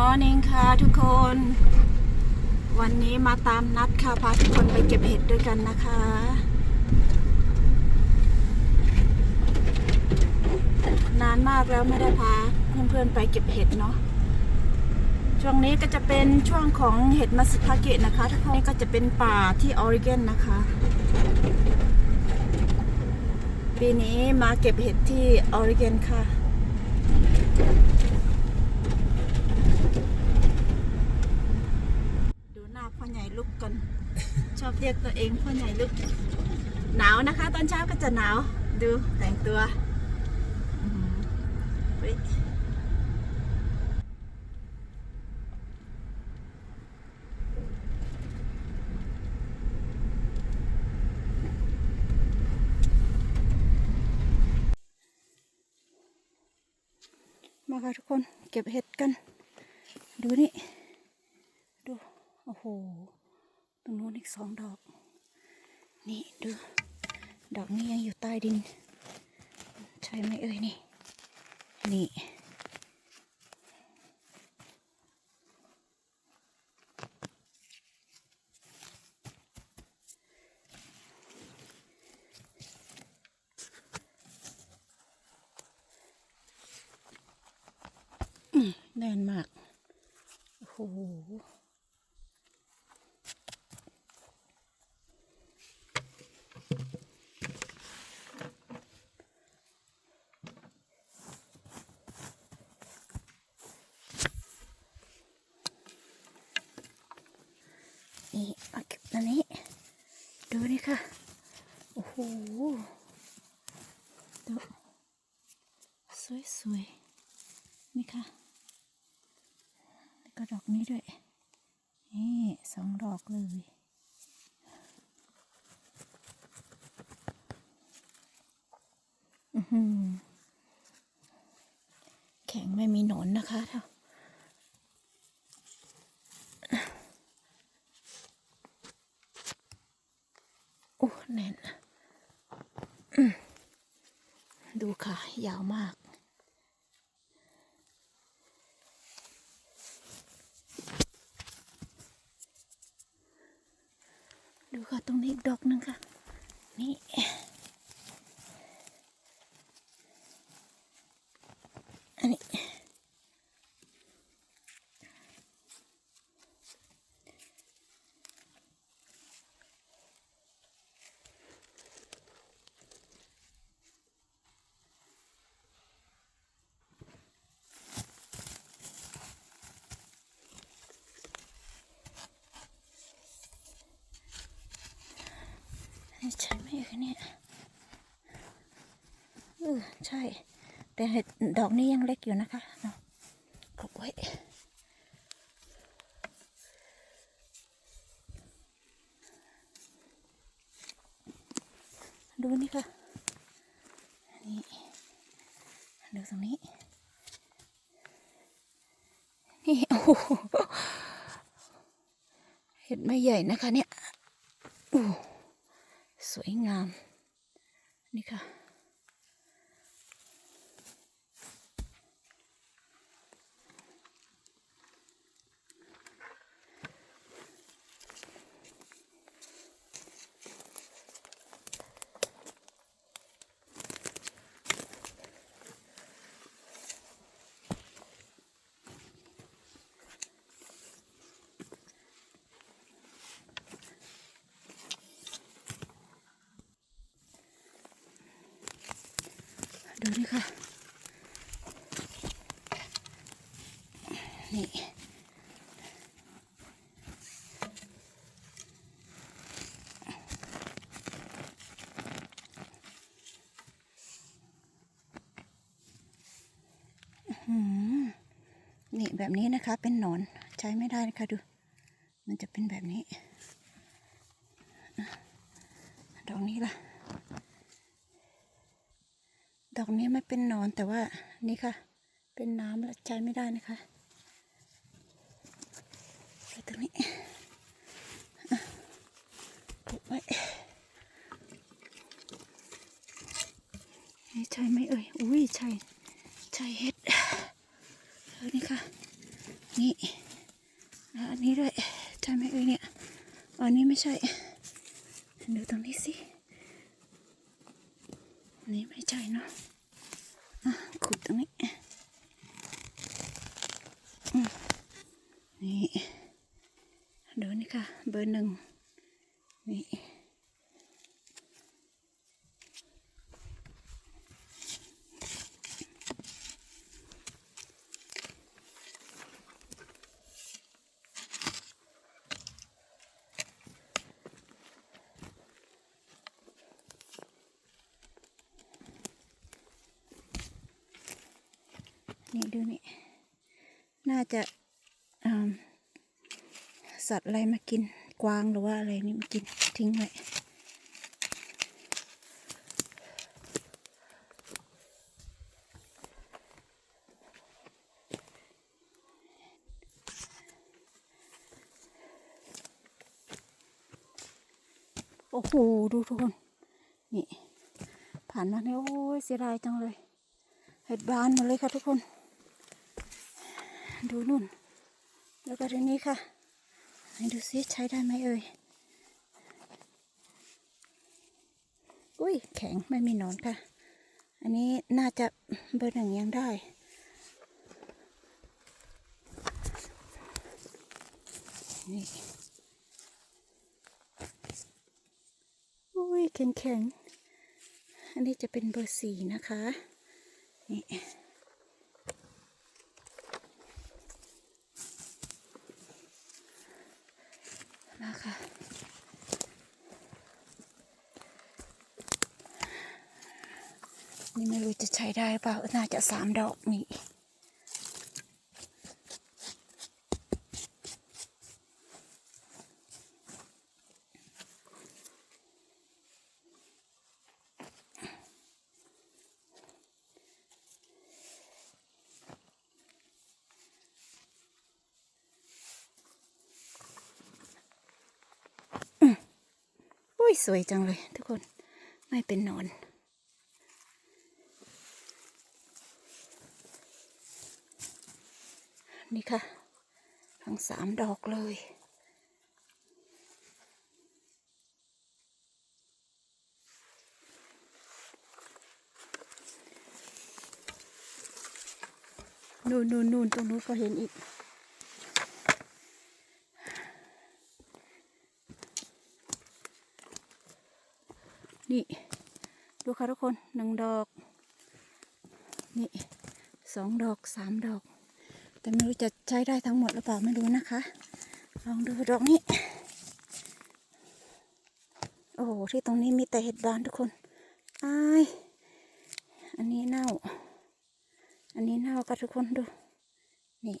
morning ค่ะทุกคน วันนี้มาตามนัดค่ะ พาทุกคนไปเก็บเห็ดด้วยกันนะคะ นานมากแล้วไม่ได้พาเพื่อนๆไปเก็บเห็ดเนาะช่วงนี้ก็จะเป็นช่วงของเห็ดมาสึทาเกะนะคะทุกคนนี่ก็จะเป็นป่าที่ออริเกนนะคะ ปีนี้มาเก็บเห็ดที่ออริเกนค่ะ ดูหน้าพ่อใหญ่ลุกกัน ชอบ เรียกตัวเองพ่อใหญ่ลุกหนาวนะคะ ตอนเช้าก็จะหนาวดูแต่งตัวมาค่ะทุกคนเก็บเห็ดกัน ดูนี่ ดู โอ้โห รงโน้นอีกสองดอก นี่ดู ดอกนี้ยังอยู่ใต้ดิน ใช่ไหมเอ่ยนี่ นี่ อืมแน่นมาก โอ้โห นี่มาเก็บอันนี้ ดูนี่ค่ะ โอ้โหดูสวยๆนี่ค่ะ แล้วก็ดอกนี้ด้วย นี่สองดอกเลย อือหือแข็งไม่มีหนอนนะคะเท่าโอ้แน่นอืมดู ค่ะ ยาวมาก ดูค่ะ ตรงนี้อีกดอกหนึงค่ะ นี่ อันนี้ นี่ ใช่ไหมเอ่เนี่ยเออใช่ แต่เห็ดดอกนี้ยังเล็กอยู่นะคะเนาะกบไว้ดูนี่ค่ะ นี่ดูตรงนี้ นี่ โอ้โหเห็ดไม่ใหญ่นะคะเนี่ย โอ้ สวยงาม นี่ค่ะ นี่แบบนี้นะคะ เป็นหนอนใช้ไม่ได้นะคะดู มันจะเป็นแบบนี้ดอกนี้ล่ะ ดอกนี้ไม่เป็นหนอนแต่ว่านี่ค่ะ เป็นน้ำแล้วใช้ไม่ได้นะคะใส่ตรงนี้ปลูกไว้ใช่ไหมเอ่ย อุ้ยใช่ ใช่เห็ด นี่ค่ะ นี่แล้วอันนี้ด้วยใช่ไหมเอ้ยเนี่ยอันนี้ไม่ใช่ดูตรงนี้สิอันนี้ไม่ใช่เนาะขุดตรงนี้นี่ดูนี่ค่ะ เบอร์หนึ่งนี่ นี่ดูนี่ น่าจะสัตว์อะไรมากิน กวางหรือว่าอะไรนี่มากินทิ้งไว้โอ้โห ดูทุกคน นี่ ผ่านมาเนี่ยโอ้ยเสียดายจังเลย เห็ดบานหมดเลยค่ะทุกคน ดูนู่น แล้วก็ตรงนี้ค่ะดูซิใช้ได้ไหมเอ่ย อุ้ยแข็งไม่มีนอนค่ะ อันนี้น่าจะเบอร์หนึ่งยังได้ นี่ อุ้ยแข็งแข็งอันนี้จะเป็นเบอร์สี่นะคะ นี่ นะคะนี่ไม่รู้จะใช้ได้เปล่า น่าจะสามดอกนี่ ยสวยจังเลยทุกคน ไม่เป็นนอนนี่ค่ะ ทั้งสามดอกเลยนู่นนู่นนู่นตรงนู้นก็เห็นอีก นี่ ดูค่ะทุกคนหนึ่งดอก นี่สองดอกสามดอก แต่ไม่รู้จะใช้ได้ทั้งหมดหรือเปล่าไม่รู้นะคะ ลองดูดอกนี้ โอ้ที่ตรงนี้มีแต่เห็ดบานทุกคนอายอันนี้เน่า อันนี้เน่าค่ะทุกคนดู นี่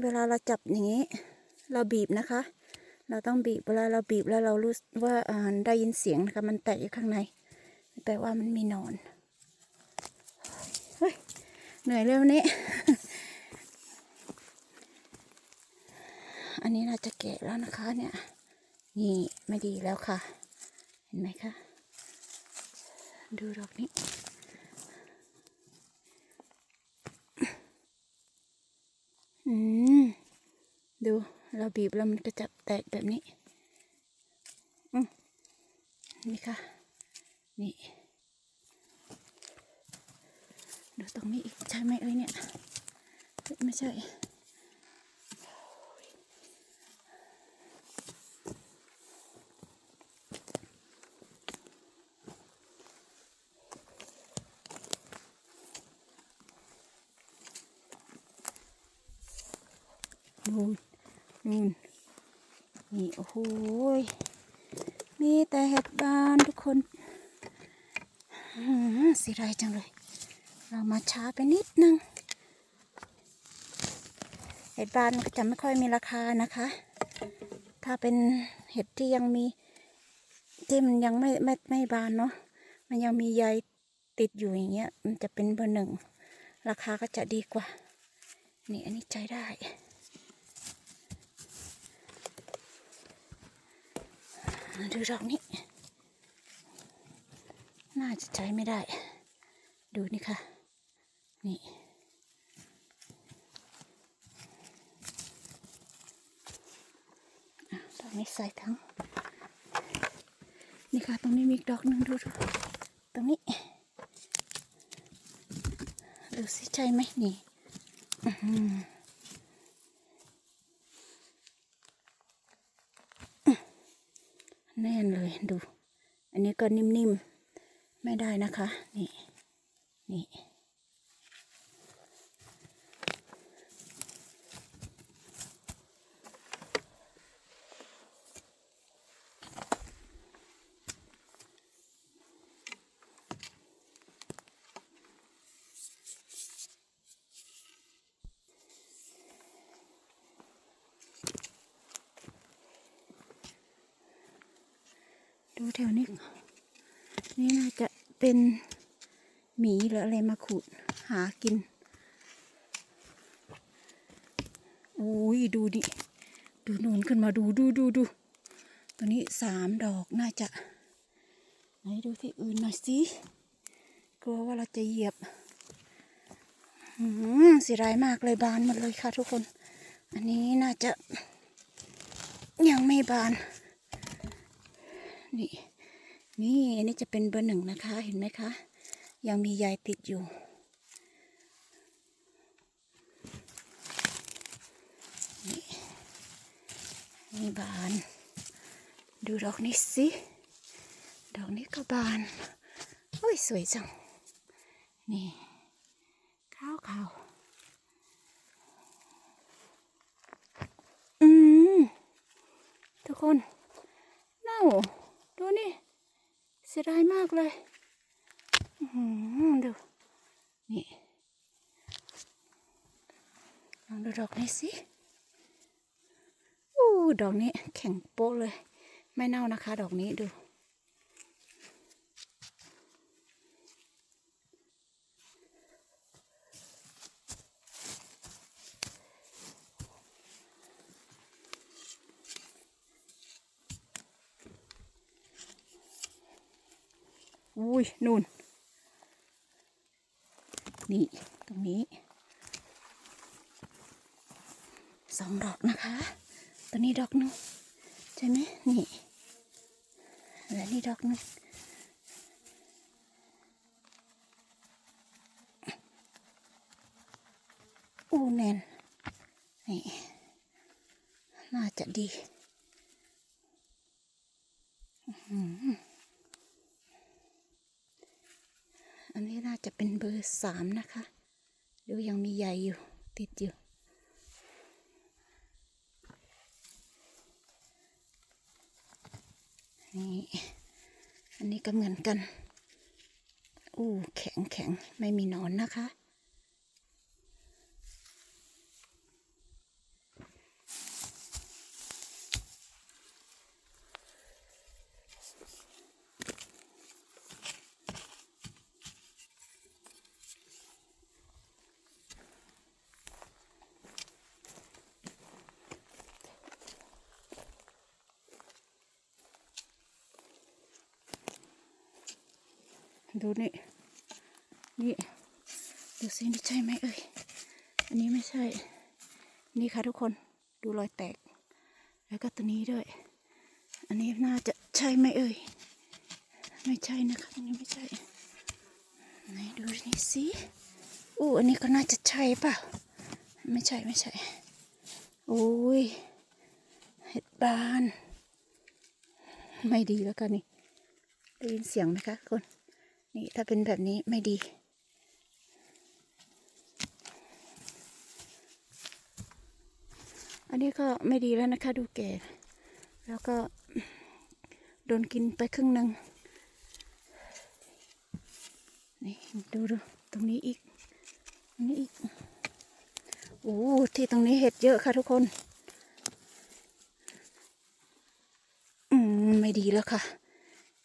เวลาเราจับอย่างนี้ เราบีบนะคะ เราต้องบีบเวลาเราบีบแล้วเรารู้ว่าได้ยินเสียงนะคะมันแตกอยู่ข้างในแปลว่ามันมีนอนเฮ้ยเหนื่อยเร็วนี้ อันนี้น่าจะแก่แล้วนะคะเนี่ย นี่ไม่ดีแล้วค่ะ เห็นไหมคะ ดูดอกนี้อืม ดู เราบีบแล้วมันก็จะแตกแบบนี้อืมนี่ค่ะ นี่ ดูตรงนี้อีกใช่ไหมเอ้ยเนี่ยเฮ้ยไม่ใช่ นู่น นู่นนี่โอ้โหมีแต่เห็ดบานทุกคนเสียดายจังเลย เรามาช้าไปนิดนึง เห็ดบานมันก็จะไม่ค่อยมีราคานะคะ ถ้าเป็นเห็ดที่ยังมีที่มันยังไม่ไม่ไม่บานเนาะ มันยังมีใยติดอยู่อย่างเงี้ย มันจะเป็นเบอร์หนึ่ง ราคาก็จะดีกว่า นี่อันนี้ใจได้ ดูดอกนี้ น่าจะใช้ไม่ได้ ดูนี่ค่ะ นี่ ดอกนี้ใส่ทั้ง นี่ค่ะ ตรงนี้มีดอกหนึ่งดูดูตรงนี้ ดูสิใช่ไหมนี่ อือ แน่นเลยดู อันนี้ก็นิ่มๆ ไม่ได้นะคะ นี่ นี่ แถวนี้ นี่น่าจะเป็นหมีหรืออะไรมาขูดหากินโอ้ยดูดิ ดูนูนขึ้นมาดูดูดูดู ตัวนี้สามดอกน่าจะ ไหนดูที่อื่นหน่อยสิกลัวว่าเราจะเหยียบหืมเสียดายมากเลยบานหมดเลยค่ะทุกคน อันนี้น่าจะยังไม่บาน นี่ นี่อันนี้จะเป็นเบอร์หนึ่งนะคะ เห็นไหมคะ ยังมีใยติดอยู่ นี่นี่บาน ดูดอกนี้สิ ดอกนี้ก็บาน โอ้ย สวยจัง นี่ขาวขาวอืมทุกคน เน่า ดูนี่ เสียดายมากเลยดู นี่ลองดูดอกนี้สิอู้ดอกนี้แข็งโป๊ะเลย ไม่เน่านะคะ ดอกนี้ดู อุ้ ยนู่น นี่ตรงนี้สองดอกนะคะ ตัวนี้ดอกนึงใช่ไหมนี่ และนี่ดอกนึงอู้แน่นนี่น่าจะดี อื้อหื อันนี้น่าจะเป็นเบอร์สามนะคะ ดูยังมีใหญ่อยู่ ติดอยู่ นี่ อันนี้ก็เหมือนกัน อู้แข็งแข็งไม่มีนอนนะคะ ดูนี่ นี่ ดูสินี่ใช่ไหมเอ่ยอันนี้ไม่ใช่ นี่ค่ะทุกคน ดูรอยแตก แล้วก็ตัวนี้ด้วย อันนี้น่าจะใช่ไหมเอ่ย ไม่ใช่นะคะอันนี้ไม่ใช่ ไหนดูนี่สิอู้อันนี้ก็น่าจะใช่เปล่ะ ไม่ใช่ไม่ใช่ โอ้ย เห็ดบาน ไม่ดีแล้วกันนี่ ได้ยินเสียงไหมคะคน นี่ถ้าเป็นแบบนี้ไม่ดี อันนี้ก็ไม่ดีแล้วนะคะ ดูแก่ แล้วก็โดนกินไปครึ่งหนึ่งนี่ดูดูตรงนี้อีกตรงนี้อีกโอ้ที่ตรงนี้เห็ดเยอะค่ะทุกคน อืม ไม่ดีแล้วค่ะ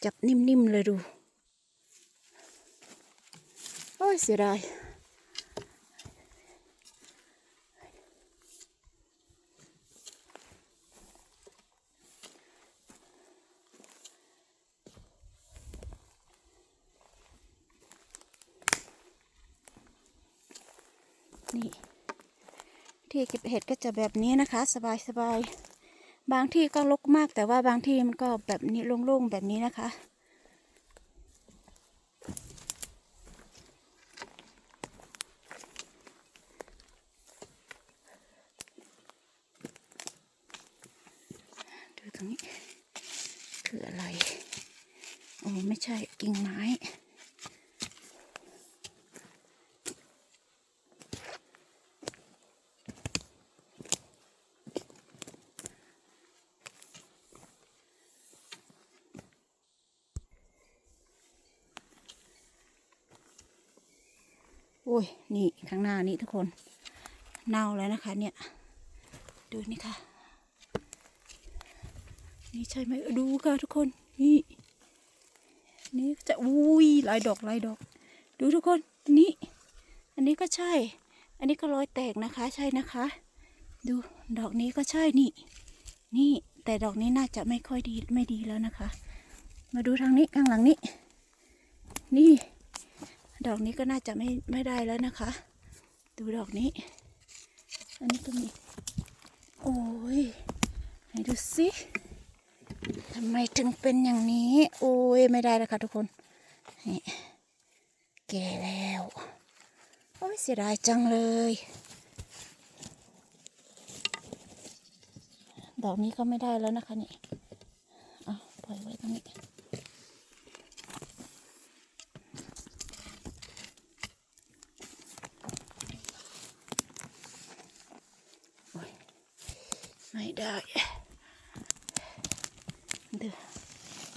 จับนิ่มๆเลยดู โอ้ย เสียดายนี่ที่เก็บเห็ดก็จะแบบนี้นะคะ สบายสบายบางที่ก็รกมากแต่ว่าบางที่มันก็แบบนี้โล่งๆแบบนี้นะคะ ดูตรงนี้ คืออะไรโอ้ไม่ใช่กิ่งไม้โอ้ย นี่ข้างหน้านี่ทุกคน เน่าแล้วนะคะ เนี่ย ดูนี่ค่ะ นี่ใช่ไหมดูค่ะทุกคนนี่นี่จะอุ้ยลายดอกลายดอก ดูทุกคนนี่อันนี้ก็ใช่ อันนี้ก็รอยแตกนะคะ ใช่นะคะ ดูดอกนี้ก็ใช่นี่นี่แต่ดอกนี้น่าจะไม่ค่อยดีไม่ดีแล้วนะคะ มาดูทางนี้ข้างหลังนี้ นี่ ดอกนี้ก็น่าจะไม่ไม่ได้แล้วนะคะ ดูดอกนี้ อันนี้ก็มีโอ้ยไหนดูสิ ทำไมถึงเป็นอย่างนี้ โอ้ยไม่ได้แล้วค่ะทุกคนนี่แก่แล้วโอ้ยเสียดายจังเลย ดอกนี้ก็ไม่ได้แล้วนะคะนี่เอาปล่อยไว้ตรงนี้ไม่ได้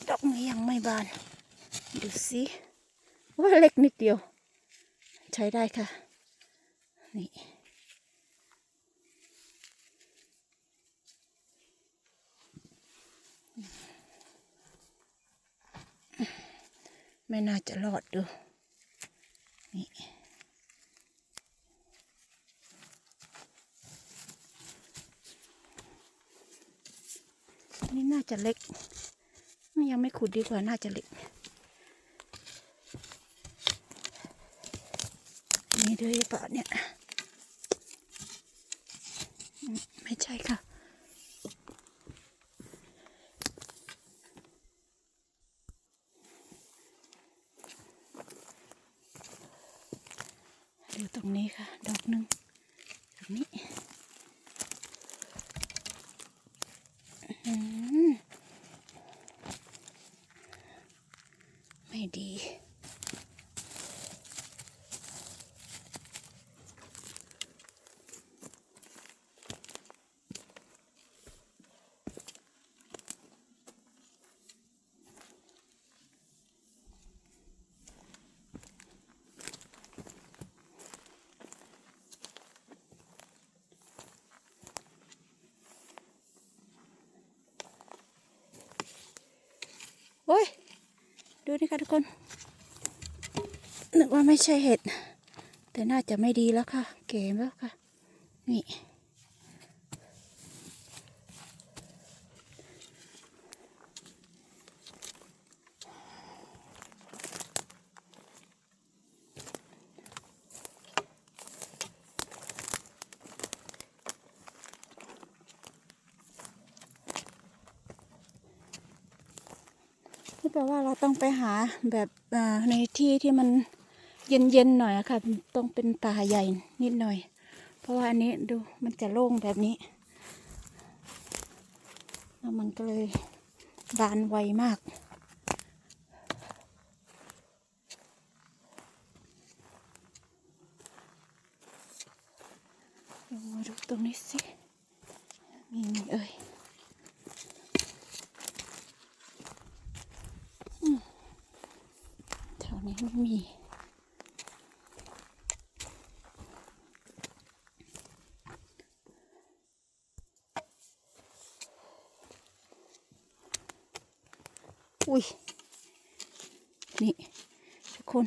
ดอกนี้ยังไม่ บาน ดูสิว่าเล็กนิดเดียว ใช้ได้ค่ะ นี่ไม่น่าจะรอดดู นี่ นี่น่าจะเล็ก ยังไม่ขุดดีกว่าน่าจะเล็กนี่ด้วยหรือเปล่าเนี่ย ไม่ใช่ค่ะ ดูตรงนี้ค่ะ ดอกหนึ่งตรงนี้ อืมไม่ดี โอ้ย ดูนี่ค่ะทุกคน นึกว่าไม่ใช่เห็ด แต่น่าจะไม่ดีแล้วค่ะ เก๋แล้วค่ะ นี่นี่แปลว่าเราแบบในที่ที่มันเย็นๆหน่อยค่ะ ต้องเป็นป่าใหญ่นิดหน่อย เพราะว่าอันนี้ดูมันจะโล่งแบบนี้ แล้วมันก็เลยบานไวมากมาดูตรงนี้สิ มีไหมเอ่ย แถว นี้ไม่มี อุ้ย นี่ทุกคน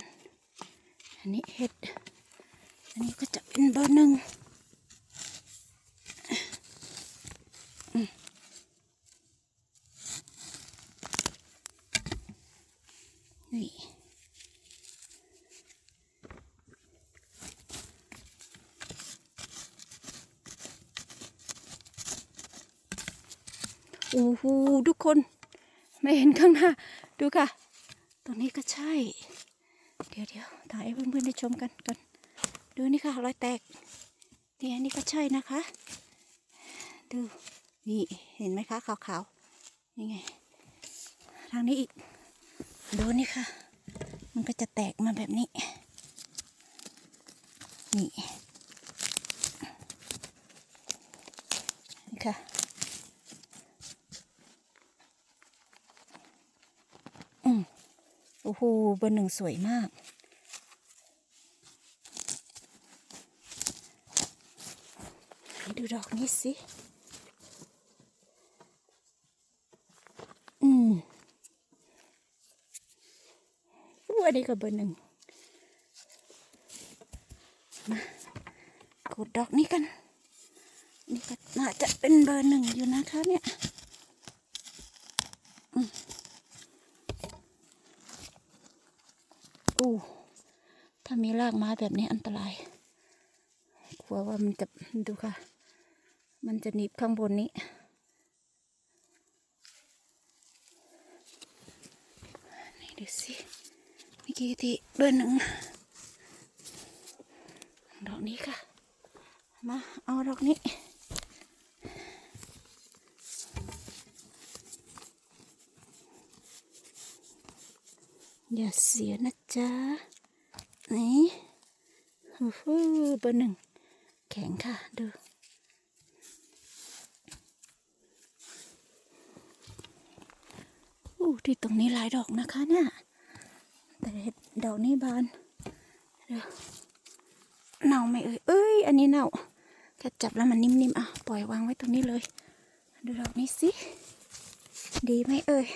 อันนี้เห็ด อันนี้ก็จะเป็นเบอร์หนึ่งนี่ โอ้โหทุกคนไม่เห็นข้างหน้า ดูค่ะ ตรงนี้ก็ใช่ เดี๋ยวเดี๋ยวถ่ายให้เพื่อนๆได้ชมกันก่อนดูนี่ค่ะรอยแตกเนี่อันนี้ก็ใช่นะคะ ดูนี่เห็นไหมคะขาวๆนี่ไง ทางนี้อีก ดูนี่ค่ะ มันก็จะแตกมาแบบนี้ นี่นี่ค่ะ อืม โอ้โหเบอร์หนึ่งสวยมาก ดูดอกนี้สิ อืมอันนี้ก็เบอร์หนึ่ง มากดดอกนี้กัน นี่ก็น่าจะเป็นเบอร์หนึ่งอยู่นะคะเนี่ยอืมอู้ถ้ามีรากไม้แบบนี้อันตราย กลัวว่ามันจะดูค่ะ มันจะหนีบข้างบนนี้ นี่ดูสิเมื่อกี้ที่เบอร์หนึ่งดอกนี้ค่ะ มาเอาดอกนี้อย่าเสียนะจ๊ะ นี่โอ้โหเบอร์หนึ่งแข็งค่ะดูอู้ที่ตรงนี้หลายดอกนะคะเนี่ย แต่ดอกนี้บานเดี๋ยวเน่าไหมเอ่ยเอ้ย อันนี้เน่าแค่จับแล้วมันนิ่มๆอะปล่อยวางไว้ตรงนี้เลย ดูดอกนี้สิ ดีไหมเอ่ย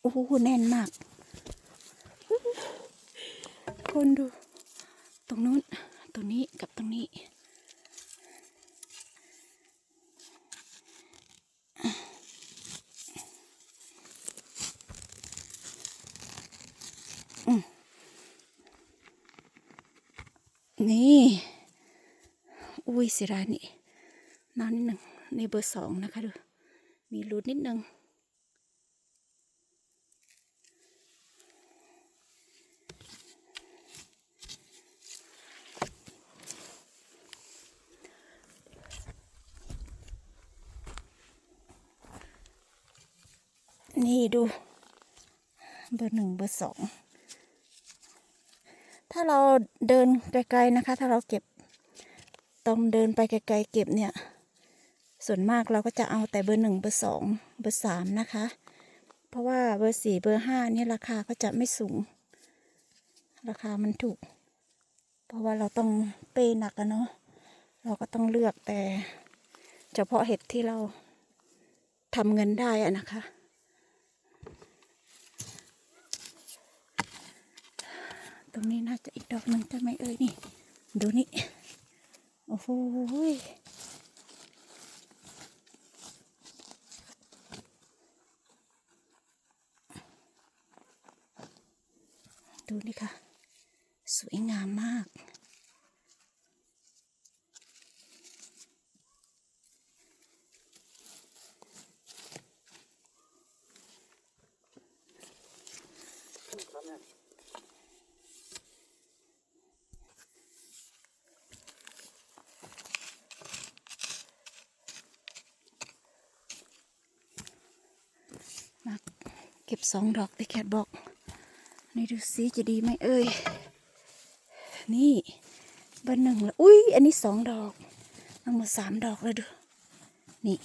โอ้โหแน่นมาก คนดู ตรงนู้น ตรงนี้กับตรงนี้ นี่ อุ้ยสียดานี่น้ำนิดหนึ่งในเบอร์สองนะคะดู มีรูดนิดหนึ่ง นี่ ดู เบอร์หนึ่งเบอร์สองถ้าเราเดินไกลๆนะคะ ถ้าเราเก็บต้องเดินไปไกลๆเก็บเนี่ย ส่วนมากเราก็จะเอาแต่เบอร์หนึ่งเบอร์สองเบอร์สามนะคะ เพราะว่าเบอร์สี่เบอร์ห้านี่ราคาก็จะไม่สูง ราคามันถูก เพราะว่าเราต้องเปย์หนักอะเนาะเราก็ต้องเลือกแต่ เฉพาะเห็ดที่เราทำเงินได้อะนะคะ ตรงนี้น่าจะอีกดอกหนึ่งใช่ไหมเอ่ยนี่ ดูนี่ โอ้โหยดูนี่ค่ะ สวยงามมาก มาเก็บ สองดอกที่แคทบอก นี่ดูสิจะดีไหมเอ่ย นี่เบอร์หนึ่งแล้วอุ้ยอันนี้สองดอกเอามาสามดอกแล้วดู นี่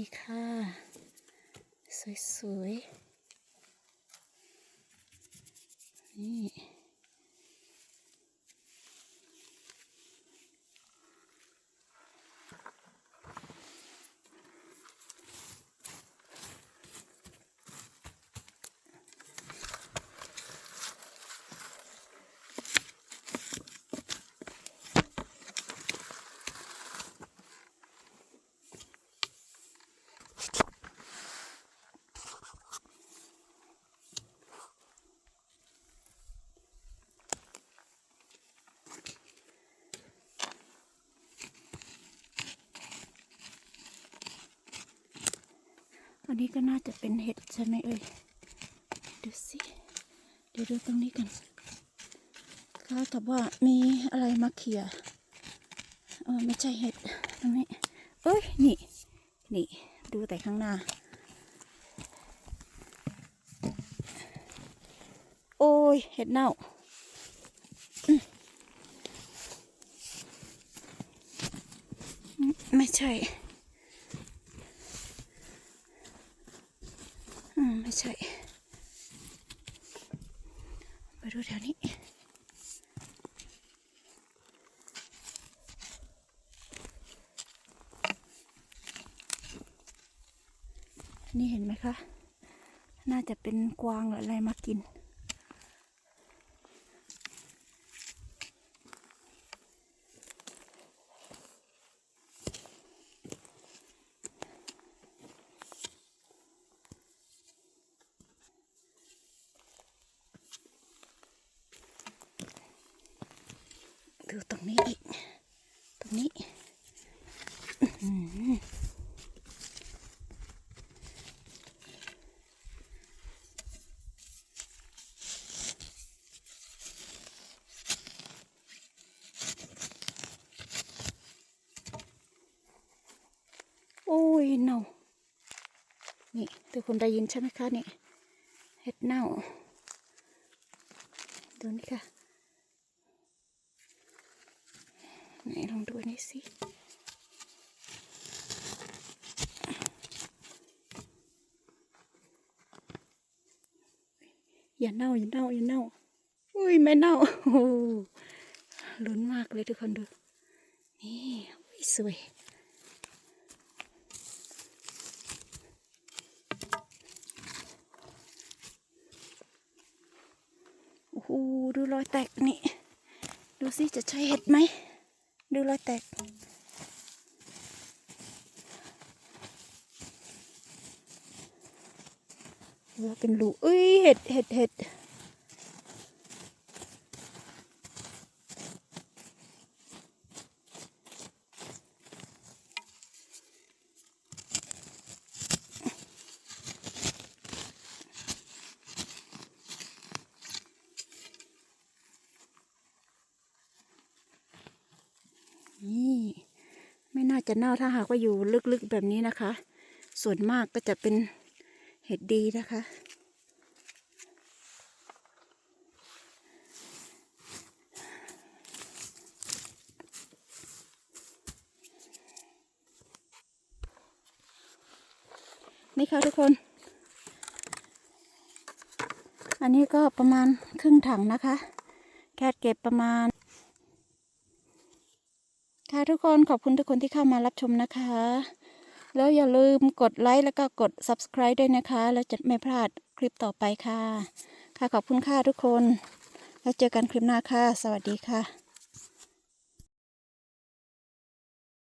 นี่ค่ะ สวยๆ นี่ อั นี้ก็น่าจะเป็นเห็ดใช่ไหมเอ่ย ดูสิ เดี๋ยวดูตรงนี้กันเขากับว่ามีอะไรมาเขี่ยเออไม่ใช่เห็ดตรงนี้ เอ้ย นี่ นี่ ดูแต่ข้างหน้า โอ้ย เห็ดเน่าไม่ใช่ อืม ไม่ใช่ ไปดูแถวนี้ นี่เห็นไหมคะ น่าจะเป็นกวางหรืออะไรมากิน ดูตรงนี้อีก ตรงนี้อื้อหือโอ้ยเน่า นี่ทุก คนได้ยินใช่ไหมคะนี่เห็ดเน่าดูนี่ค่ะไหนลองดูนนี้สิอย่าเน่าอย่าเน่าอย่าเน่าอุ้ยไม่เน่าโอ้โหลุ้นมากเลยทุกคนดูนี่สวย โอ้โห ดูรอยแตกนี่ ดูสิจะใช่เห็ดไหม ดูรอยแตกเออเป็นรูเอ้ยเห็ดเห็ดเห็ดนี่ ไม่น่า จะเน่าถ้าหากว่าอยู่ลึกๆแบบนี้นะคะ ส่วนมากก็จะเป็นเห็ดดีนะคะ นี่ค่ะทุกคน อันนี้ก็ประมาณครึ่งถังนะคะ แคทเก็บประมาณ ทุกคนขอบคุณทุกคนที่เข้ามารับชมนะคะ แล้วอย่าลืมกดไลค์แล้วก็กด subscribe ด้วยนะคะ แล้วจะไม่พลาดคลิปต่อไปค่ะ ค่ะขอบคุณค่ะทุกคน แล้วเจอกันคลิปหน้าค่ะ สวัสดีค่ะ